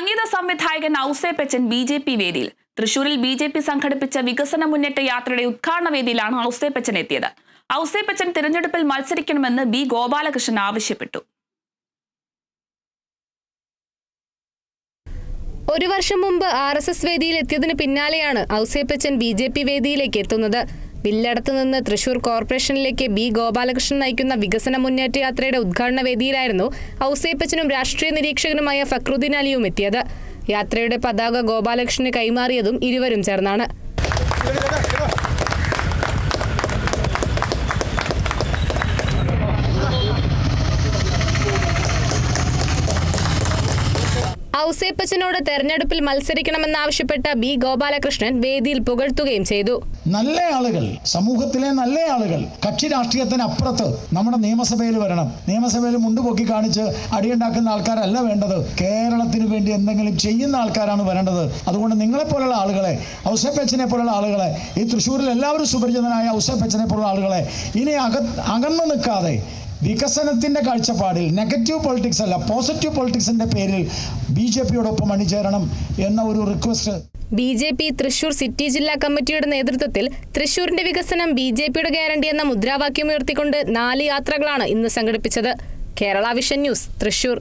സംഗീത സംവിധായകൻ Ouseppachan B J P വേദിയിൽ. തൃശൂരിൽ ബി ജെ പി സംഘടിപ്പിച്ച വികസന മുന്നേറ്റ യാത്രയുടെ ഉദ്ഘാടന വേദിയിലാണ് ഔസേപ്പച്ചൻ എത്തിയത്. ഔസേപ്പച്ചൻ തിരഞ്ഞെടുപ്പിൽ മത്സരിക്കണമെന്ന് ബി ഗോപാലകൃഷ്ണൻ ആവശ്യപ്പെട്ടു. ഒരു വർഷം മുമ്പ് ആർ എസ് എസ് വേദിയിൽ എത്തിയതിന് പിന്നാലെയാണ് ഔസേപ്പച്ചൻ ബി ജെ പി വേദിയിലേക്ക് എത്തുന്നത്. വില്ലടത്ത് നിന്ന് തൃശൂർ കോർപ്പറേഷനിലേക്ക് ബി ഗോപാലകൃഷ്ണൻ നയിക്കുന്ന വികസന മുന്നേറ്റ യാത്രയുടെ ഉദ്ഘാടന വേദിയിലായിരുന്നു ഔസേപ്പച്ചനും രാഷ്ട്രീയ നിരീക്ഷകനുമായ ഫക്രുദ്ദീൻ അലിയും എത്തിയത്. യാത്രയുടെ പതാക ഗോപാലകൃഷ്ണന് കൈമാറിയതും ഇരുവരും ചേർന്നാണ്. ഔസേപ്പച്ചനോട് തെരഞ്ഞെടുപ്പിൽ മത്സരിക്കണമെന്നാവശ്യപ്പെട്ട ബി ഗോപാലകൃഷ്ണൻ വേദിയിൽ പുകഴ്ത്തുകയും ചെയ്തു. നല്ല ആളുകൾ സമൂഹത്തിലെ നല്ല ആളുകൾ കക്ഷി രാഷ്ട്രീയത്തിന് അപ്പുറത്ത് നമ്മുടെ നിയമസഭയിൽ വരണം. നിയമസഭയിൽ മുണ്ടുപൊക്കി കാണിച്ച് അടിയുണ്ടാക്കുന്ന ആൾക്കാരല്ല വേണ്ടത്. കേരളത്തിന് വേണ്ടി എന്തെങ്കിലും ചെയ്യുന്ന ആൾക്കാരാണ് വരേണ്ടത്. അതുകൊണ്ട് നിങ്ങളെപ്പോലുള്ള ആളുകളെ ഔസേപ്പച്ചനെ പോലുള്ള ആളുകളെ ഈ തൃശ്ശൂരിൽ എല്ലാവരും സുപരിചിതനായ ഔസേപ്പച്ചനെ പോലുള്ള ആളുകളെ ഇനി അക അകന്നു നിൽക്കാതെ വികസനത്തിന്റെ കാഴ്ചപ്പാടിൽ നെഗറ്റീവ് പൊളിറ്റിക്സ് അല്ല പോസിറ്റീവ് പൊളിറ്റിക്സിന്റെ പേരിൽ ബി ജെ പിയോടൊപ്പം അണിചേരണം എന്ന ഒരു request B J P Thrissur city ജില്ലാ കമ്മിറ്റിയുടെ നേതൃത്വത്തിൽ തൃശൂരിന്റെ വികസനം ബി ജെ പിയുടെ ഗ്യാരണ്ടി എന്ന മുദ്രാവാക്യം ഉയർത്തിക്കൊണ്ട് നാല് യാത്രകളാണ് ഇന്ന് സംഘടിപ്പിച്ചത്. Kerala vision news Thrissur.